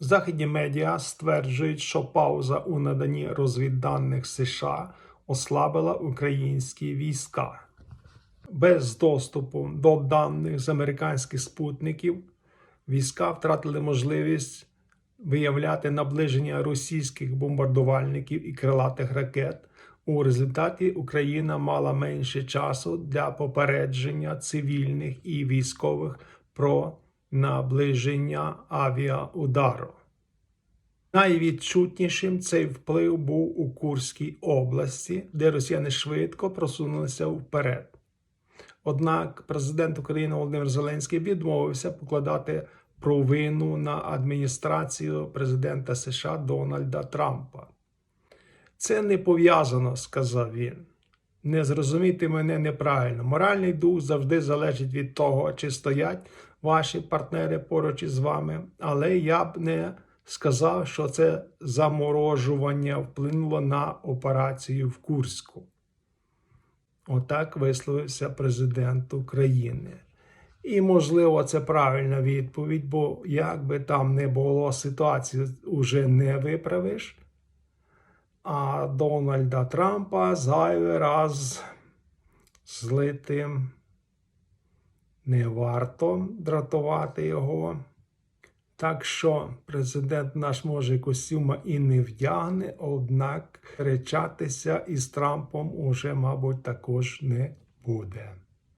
Західні медіа стверджують, що пауза у наданні розвідданих США ослабила українські війська. Без доступу до даних з американських спутників війська втратили можливість виявляти наближення російських бомбардувальників і крилатих ракет. У результаті Україна мала менше часу для попередження цивільних і військових про наближення авіаудару. Найвідчутнішим цей вплив був у Курській області, де росіяни швидко просунулися вперед. Однак президент України Володимир Зеленський відмовився покладати провину на адміністрацію президента США Дональда Трампа. Це не пов'язано, сказав він. Не зрозумійте мене неправильно. Моральний дух завжди залежить від того, чи стоять ваші партнери поруч із вами, але я б не сказав, що це заморожування вплинуло на операцію в Курську. Отак висловився президент України. І, можливо, це правильна відповідь, бо як би там не було, ситуацію вже не виправиш. А Дональда Трампа зайвий раз злити не варто дратувати його. Так що президент наш може костюма і не вдягне, однак речатися із Трампом уже, мабуть, також не буде.